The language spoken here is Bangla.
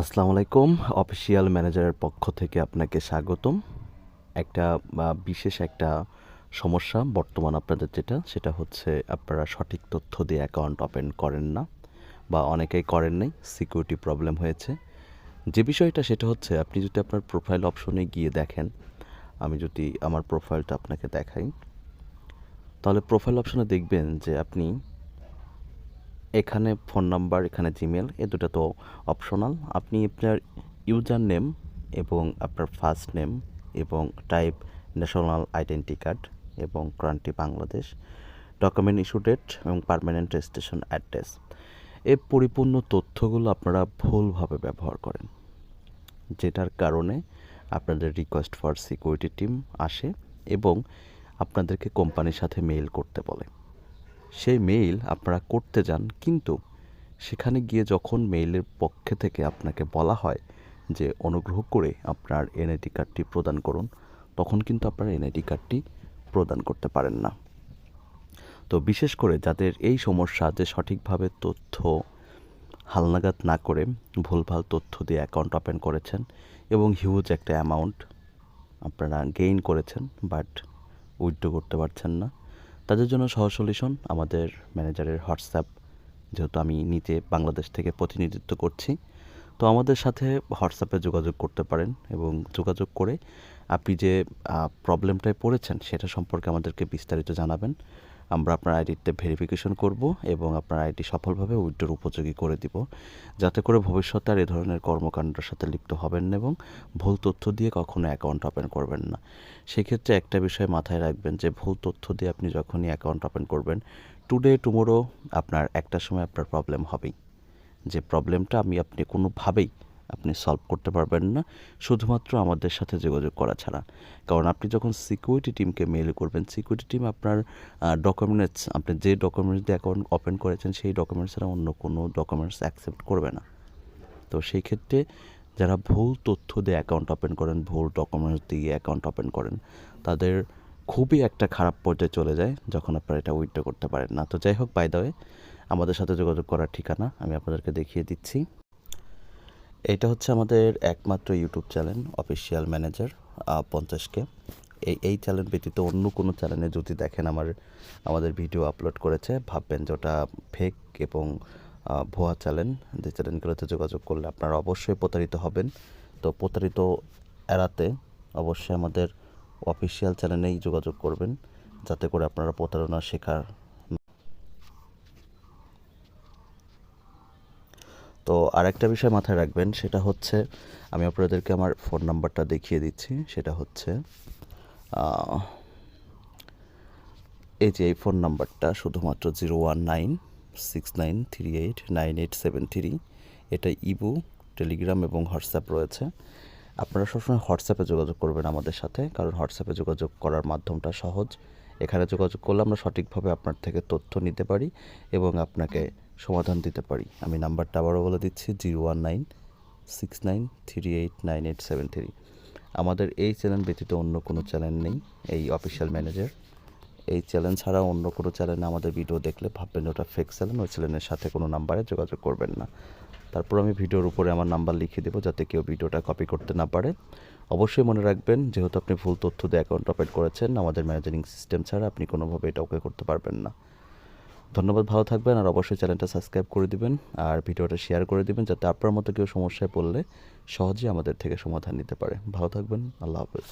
আসসালামু আলাইকুম। অফিসিয়াল ম্যানেজারের পক্ষ থেকে আপনাকে স্বাগতম। একটা বিশেষ একটা সমস্যা বর্তমান আপনাদের যেটা, সেটা হচ্ছে আপনারা সঠিক তথ্য দিয়ে অ্যাকাউন্ট ওপেন করেন না, বা অনেকেই করেন নাই, সিকিউরিটি প্রবলেম হয়েছে। যে বিষয়টা, সেটা হচ্ছে আপনি যদি আপনার প্রোফাইল অপশনে গিয়ে দেখেন, আমি যদি আমার প্রোফাইলটা আপনাকে দেখাই, তাহলে প্রোফাইল অপশনে দেখবেন যে আপনি এখানে ফোন নাম্বার, এখানে জিমেল এ দুটো তো অপশনাল আপনি আপনার ইউজার নেম এবং আপনার ফার্স্ট নেম এবং টাইপ ন্যাশনাল আইডেন্টি কার্ড এবং country Bangladesh document issue date এবং পারমানেন্ট রেজিস্ট্রেশন অ্যাড্রেস এই পরিপূর্ণ তথ্যগুলো আপনারা ভুলভাবে ব্যবহার করেন, যেটার কারণে আপনাদের রিকোয়েস্ট ফর সিকিউরিটি টিম আসে এবং আপনাদেরকে কোম্পানির সাথে মেইল করতে বলে। সেই মেইল আপনারা করতে যান, কিন্তু সেখানে গিয়ে যখন মেইলের পক্ষে থেকে আপনাকে বলা হয় যে অনুগ্রহ করে আপনার এনআইডি কার্ডটি প্রদান করুন, তখন কিন্তু আপনার এনআইডি কার্ডটি প্রদান করতে পারেন না। তো বিশেষ করে যাদের এই সমস্যা যে সঠিকভাবে তথ্য হালনাগাদ না করে ভুলভাল তথ্য দিয়ে অ্যাকাউন্ট ওপেন করেছেন এবং হিউজ একটা অ্যামাউন্ট আপনারা গেইন করেছেন বাট উইথড্র করতে পারছেন না তাদের জন্য সহজ সলিউশন আমাদের ম্যানেজারের হোয়াটসঅ্যাপ, যেহেতু আমি নিতে বাংলাদেশ থেকে প্রতিনিধিত্ব করছি। তো আমাদের সাথে হোয়াটসঅ্যাপে যোগাযোগ করতে পারেন এবং যোগাযোগ করে আপনি যে প্রবলেমটায় পড়েছেন সেটা সম্পর্কে আমাদেরকে বিস্তারিত জানাবেন। আমরা আপনার আইডিতে ভেরিফিকেশন করব এবং আপনার আইডি সফলভাবে উইথড্রোর উপযোগী করে দিব। যাতে করে ভবিষ্যতে আর এ ধরনের কর্মকাণ্ডের সাথে লিপ্ত হবেন না এবং ভুল তথ্য দিয়ে কখনো অ্যাকাউন্ট ওপেন করবেন না। সেক্ষেত্রে একটা বিষয় মাথায় রাখবেন যে ভুল তথ্য দিয়ে আপনি যখনই অ্যাকাউন্ট ওপেন করবেন টুডে টুমোরো আপনার একটা সময় আপনার প্রবলেম হবেই। যে প্রবলেমটা আমি আপনি কোনোভাবেই আপনি সলভ করতে পারবেন না। শুধুমাত্র আমাদের সাথে যোগাযোগ করা ছাড়া। কারণ আপনি যখন সিকিউরিটি টিমকে মেল করবেন সিকিউরিটি টিম আপনার ডকুমেন্টস আপনি যে ডকুমেন্টস দিয়ে অ্যাকাউন্ট ওপেন করেছেন, সেই ডকুমেন্টস ছাড়া অন্য কোনো ডকুমেন্টস অ্যাকসেপ্ট করবে না। তো সেই ক্ষেত্রে যারা ভুল তথ্য দিয়ে অ্যাকাউন্ট ওপেন করেন, ভুল ডকুমেন্টস দিয়ে অ্যাকাউন্ট ওপেন করেন, তাদের খুবই একটা খারাপ পর্যায়ে চলে যায় যখন আপনারা এটা উইথড্র করতে পারেন না। তো যাই হোক বাই দ্য ওয়ে আমাদের সাথে যোগাযোগ করার ঠিকানা আমি আপনাদেরকে দেখিয়ে দিচ্ছি। এটা হচ্ছে আমাদের একমাত্র ইউটিউব চ্যানেল অফিসিয়াল ম্যানেজার পঞ্চাশকে। এই এই চ্যানেল ব্যতীত অন্য কোনো চ্যানেলে যদি দেখেন আমার, আমাদের ভিডিও আপলোড করেছে, ভাববেন যে ওটা ফেক এবং ভুয়া চ্যানেল যে চ্যানেলগুলোতে যোগাযোগ করলে আপনারা অবশ্যই প্রতারিত হবেন। তো প্রতারিত এড়াতে অবশ্যই আমাদের অফিসিয়াল চ্যানেলেই যোগাযোগ করবেন, যাতে করে আপনারা প্রতারণা শেখার তো আরেকটা বিষয় মাথায় রাখবেন, সেটা হচ্ছে, আমি আপনাদেরকে আমার ফোন নাম্বারটা দেখিয়ে দিচ্ছি, সেটা হচ্ছে এই যে এই ফোন নাম্বারটা শুধুমাত্র zero one nine six nine three eight nine eight seven three এটা ইবু, টেলিগ্রাম এবং হোয়াটসঅ্যাপ রয়েছে। আপনারা সবসময় হোয়াটসঅ্যাপে যোগাযোগ করবেন আমাদের সাথে, কারণ হোয়াটসঅ্যাপে যোগাযোগ করার মাধ্যমটা সহজ। এখানে যোগাযোগ করলে আমরা সঠিকভাবে আপনার থেকে তথ্য নিতে পারি এবং আপনাকে সমাধান দিতে পারি। আমি নাম্বারটা আবারও বলে দিচ্ছি, zero one nine six nine three eight nine eight seven three. আমাদের এই চ্যানেল ব্যতীত অন্য কোনো চ্যানেল নেই, এই অফিসিয়াল ম্যানেজার। এই চ্যানেল ছাড়া অন্য কোনো চ্যানেলে আমাদের ভিডিও দেখলে ভাববেন ওটা ফেক চ্যানেল, ওই চ্যানেলের সাথে কোনো নাম্বারে যোগাযোগ করবেন না। তারপর আমি ভিডিওর উপরে আমার নাম্বার লিখে দেবো যাতে কেউ ভিডিওটা কপি করতে না পারে। অবশ্যই মনে রাখবেন, যেহেতু আপনি ভুল তথ্য দিয়ে অ্যাকাউন্ট ওপেন করেছেন, আমাদের ম্যানেজারিং সিস্টেম ছাড়া আপনি কোনোভাবে এটা ওকে করতে পারবেন না। ধন্যবাদ, ভালো থাকবেন আর অবশ্যই চ্যানেলটা সাবস্ক্রাইব করে দিবেন আর ভিডিওটা শেয়ার করে দিবেন যাতে আপনার মতো কেউ সমস্যায় পড়লে সহজেই আমাদের থেকে সমাধান নিতে পারে। ভালো থাকবেন, আল্লাহ হাফেজ।